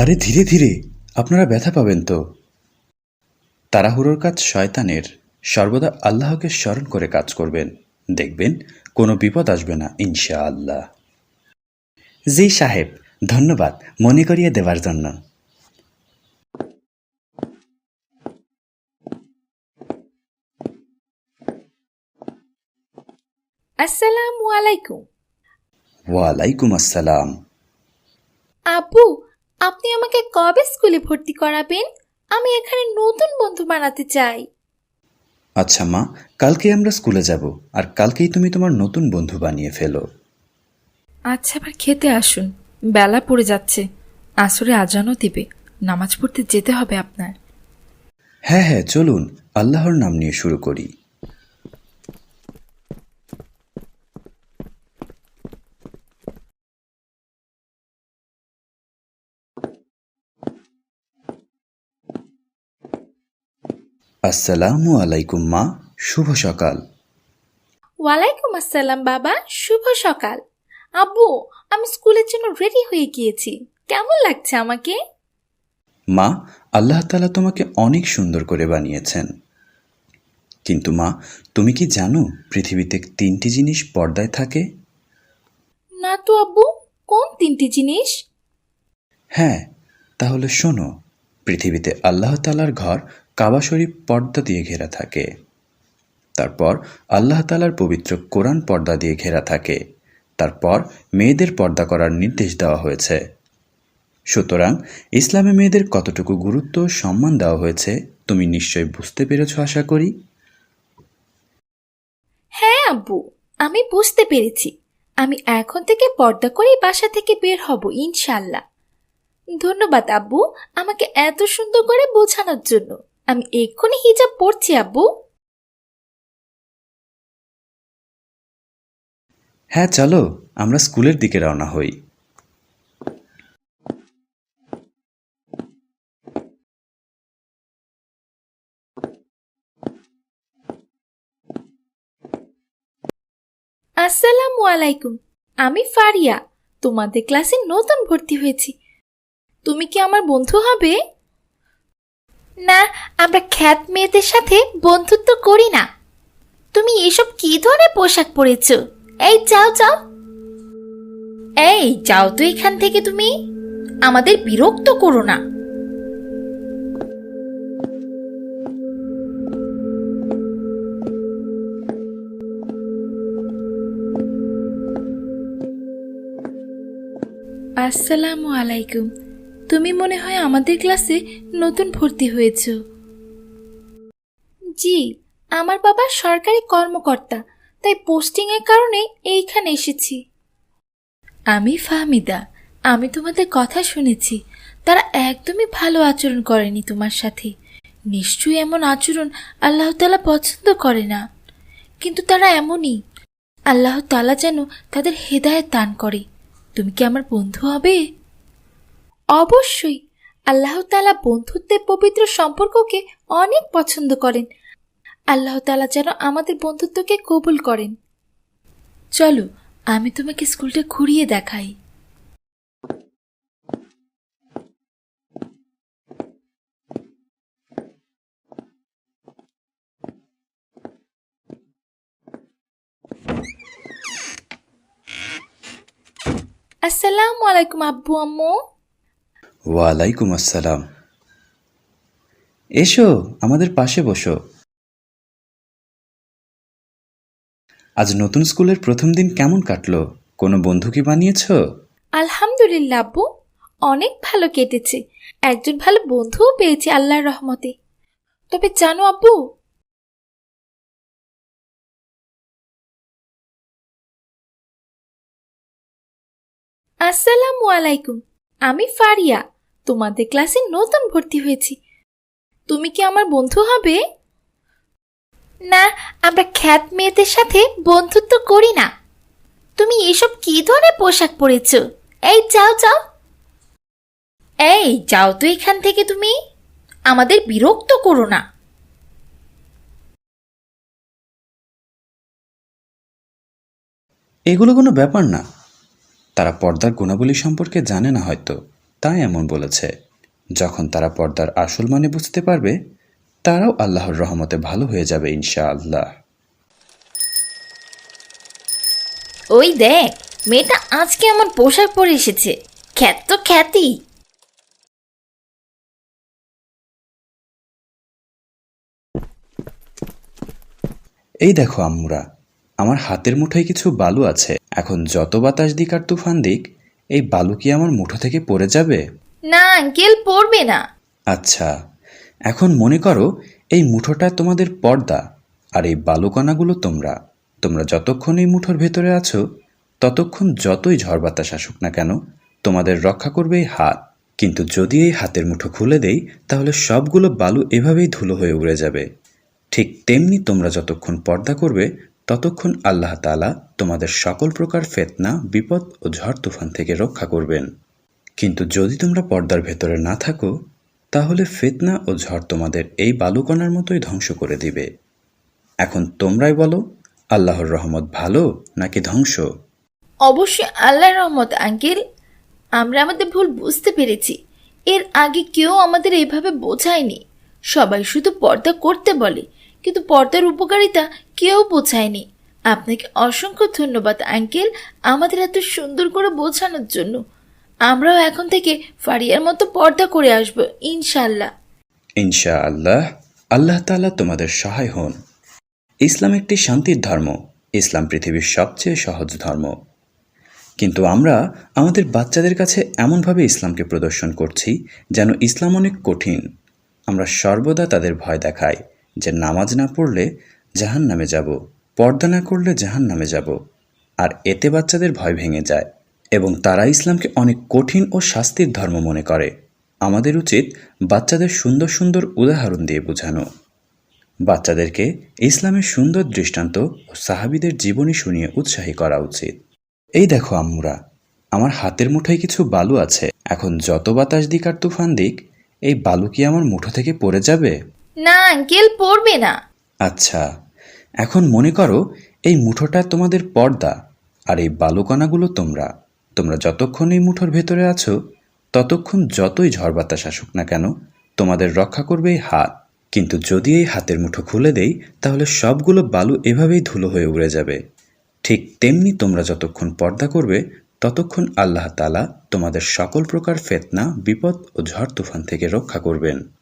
আরে ধীরে ধীরে আপনারা ব্যথা পাবেন তো। তাড়াহুড়োর কাজ শয়তানের। সর্বদা আল্লাহকে স্মরণ করে কাজ করবেন। দেখবেন কোনো বিপদ আসবে না ইনশা আল্লাহ জি সাহেব ধন্যবাদ মনে করিয়ে দেওয়ার জন্য। আসসালামু আলাইকুম। ওয়ালাইকুম আসসালাম। আব্বু আপনি আমাকে কবে স্কুলে ভর্তি করাবেন? আমি এখানে নতুন বন্ধু বানাতে চাই। আচ্ছা মা কালকে আমরা স্কুলে যাব আর কালকেই তুমি তোমার নতুন বন্ধু বানিয়ে ফেলো। আচ্ছা আবার খেতে আসুন বেলা পড়ে যাচ্ছে আসরে আজানও দিবে নামাজ পড়তে যেতে হবে আপনার। হ্যাঁ হ্যাঁ চলুন আল্লাহর নাম নিয়ে শুরু করি। আসসালামু আলাইকুম মা। শুভ সকাল। ওয়ালাইকুম আসসালাম বাবা। শুভ সকাল। আব্বু আমি স্কুলের জন্য রেডি হয়ে গিয়েছি। কেমন লাগছে আমাকে? মা আল্লাহ তালা তোমাকে অনেক সুন্দর করে বানিয়েছেন। কিন্তু মা তুমি কি জানো পৃথিবীতে তিনটি জিনিস পর্দায় থাকে? না তো আব্বু। কোন তিনটি জিনিস? হ্যাঁ তাহলে শোনো। পৃথিবীতে আল্লাহ তালার ঘর কাবা শরীফ পর্দা দিয়ে ঘেরা থাকে। তারপর আল্লাহ তালার পবিত্র কোরআন পর্দা দিয়ে ঘেরা থাকে। তারপর মেয়েদের পর্দা করার নির্দেশ দেওয়া হয়েছে। সুতরাং ইসলামে মেয়েদের কতটুকু গুরুত্ব সম্মান দেওয়া হয়েছে, তুমি নিশ্চয় বুঝতে পেরেছ আশা করি? হ্যাঁ আব্বু, আমি বুঝতে পেরেছি। আমি এখন থেকে পর্দা করে বাসা থেকে বের হব ইনশাল্লাহ ধন্যবাদ আব্বু আমাকে এত সুন্দর করে বোঝানোর জন্য। আমি এক্ষুনি হিজাব পড়ছি আব্বু। হ্যাঁ চলো আমরা স্কুলের দিকে রওনা হই। আসসালামু আলাইকুম আমি ফারিয়া। তোমাদের ক্লাসে নতুন ভর্তি হয়েছি। তুমি কি আমার বন্ধু হবে? না, আমরা খ্যাত মেয়েদের সাথে বন্ধুত্ব করি না। তুমি এসব কি ধরনের পোশাক পরেছ? এই যাও যাও। এই, যাও তো এখান থেকে তুমি। আমাদের বিরক্ত করো না। আসসালামু আলাইকুম। তুমি মনে হয় আমাদের ক্লাসে নতুন ভর্তি হয়েছ। জি আমার বাবা সরকারি কর্মকর্তা তাই পোস্টিং এর কারণে এইখানে এসেছি। আমি ফাহমিদা আমি তোমাদের কথা শুনেছি। তারা একদমই ভালো আচরণ করেনি তোমার সাথে। নিশ্চয়ই এমন আচরণ আল্লাহ তালা পছন্দ করে না। কিন্তু তারা এমনই। আল্লাহ তালা যেন তাদের হেদায়েত দান করে। তুমি কি আমার বন্ধু হবে? অবশ্যই। আল্লাহ তালা বন্ধুত্বের পবিত্র সম্পর্ককে অনেক পছন্দ করেন। আল্লাহ তালা যেন আমাদের বন্ধুত্বকে কবুল করেন। চলো, আমি তোমাকে স্কুলটা ঘুরিয়ে দেখাই। আসসালামু আলাইকুম আব্বু আম্মু। ওয়ালাইকুম আসসালাম। এসো, আমাদের পাশে বসো। আজ নতুন স্কুলের প্রথম দিন কেমন কাটলো? কোনো বন্ধু কি বানিয়েছো? আলহামদুলিল্লাহ আব্বু অনেক ভালো কেটেছে। একজন ভালো বন্ধুও পেয়েছি আল্লাহর রহমতে। তবে জানো আব্বু আসসালামু আলাইকুম, আমি ফারিয়া। তোমাদের ক্লাসে নতুন ভর্তি হয়েছি। তুমি কি আমার বন্ধু হবে? না, আমরা খ্যাত মেয়েদের সাথে বন্ধুত্ব করি না। তুমি এসব কি ধরনের পোশাক পরেছ? এই, যাও যাও। এই, যাও তো এখান থেকে তুমি। আমাদের বিরক্ত করো না। এগুলো কোনো ব্যাপার না। তারা পর্দার গুণাবলী সম্পর্কে জানে না হয়তো। তাই এমন বলেছে যখন তারা পর্দার আসল মানে বুঝতে পারবে তারাও আল্লাহর রহমতে ভালো হয়ে যাবে ইনশাআল্লাহ। ওই দেখ মেয়েটা আজকে এমন পোশাক পরে এসেছে খ্যাত তো খ্যাতি। এই দেখো আম্মুরা আমার হাতের মুঠোয় কিছু বালু আছে এখন যত বাতাস দিক আর তুফান দিক এই বালু কি আমার মুঠো থেকে পড়ে যাবে? না আঙ্কেল পড়বে না। আচ্ছা এখন মনে করো এই মুঠোটা তোমাদের পর্দা আর এই বালুকণাগুলো তোমরা। তোমরা যতক্ষণ এই মুঠোর ভেতরে আছো ততক্ষণ যতই ঝড় বাতাস আসুক না কেন তোমাদের রক্ষা করবে এই হাত। কিন্তু যদি এই হাতের মুঠো খুলে দেই তাহলে সবগুলো বালু এভাবেই ধুলো হয়ে উড়ে যাবে। ঠিক তেমনি তোমরা যতক্ষণ পর্দা করবে ততক্ষণ আল্লাহ তালা তোমাদের সকল প্রকার ফেতনা, বিপদ ও ঝড় তুফান থেকে রক্ষা করবেন। কিন্তু যদি তোমরা পর্দার ভেতরে না থাকো, তাহলে ফেতনা ও ঝড় তোমাদের এই বালুকণার মতোই ধ্বংস করে দিবে। এখন তোমরাই বলো, আল্লাহর রহমত ভালো নাকি ধ্বংস? অবশ্যই আল্লাহর রহমত, আঙ্কেল। আমরা আমাদের ভুল বুঝতে পেরেছি। এর আগে কেউ আমাদের এভাবে বোঝায়নি। সবাই শুধু পর্দা করতে বলে। কিন্তু পর্দার উপকারিতা কেউ বোঝায়নি। আপনাকে অসংখ্য ধন্যবাদ, আঙ্কেল, আমাদের এত সুন্দর করে বোঝানোর জন্য। আমরাও এখন থেকে ফারিয়ার মতো পর্দা করে আসব ইনশাল্লাহ ইনশা আল্লাহ আল্লাহ তাআলা তোমাদের সহায় হন। ইসলাম একটি শান্তির ধর্ম, ইসলাম পৃথিবীর সবচেয়ে সহজ ধর্ম। কিন্তু আমরা আমাদের বাচ্চাদের কাছে এমনভাবে ইসলামকে প্রদর্শন করছি যেন ইসলাম অনেক কঠিন। আমরা সর্বদা তাদের ভয় দেখাই। যে নামাজ না পড়লে জাহান নামে যাব, পর্দা না করলে জাহান নামে যাব। আর এতে বাচ্চাদের ভয় ভেঙে যায় এবং তারা ইসলামকে অনেক কঠিন ও শাস্তির ধর্ম মনে করে। আমাদের উচিত বাচ্চাদের সুন্দর সুন্দর উদাহরণ দিয়ে বোঝানো। বাচ্চাদেরকে ইসলামের সুন্দর দৃষ্টান্ত ও সাহাবিদের জীবনী শুনিয়ে উৎসাহী করা উচিত। এই দেখো আম্মুরা, আমার হাতের মুঠোয় কিছু বালু আছে। এখন যত বাতাস দিক আর তুফান দিক, এই বালু কি আমার মুঠো থেকে পড়ে যাবে? না, আঙ্কেল পড়বে না। আচ্ছা এখন মনে করো এই মুঠোটা তোমাদের পর্দা আর এই বালুকণাগুলো তোমরা। তোমরা যতক্ষণ এই মুঠোর ভেতরে আছো, ততক্ষণ যতই ঝড় বাতাস আসুক না কেন, তোমাদের রক্ষা করবে এই হাত। কিন্তু যদি এই হাতের মুঠো খুলে দেই, তাহলে সবগুলো বালু এভাবেই ধুলো হয়ে উড়ে যাবে। ঠিক তেমনি তোমরা যতক্ষণ পর্দা করবে, ততক্ষণ আল্লাহ তাআলা তোমাদের সকল প্রকার ফেতনা, বিপদ ও ঝড় তুফান থেকে রক্ষা করবেন।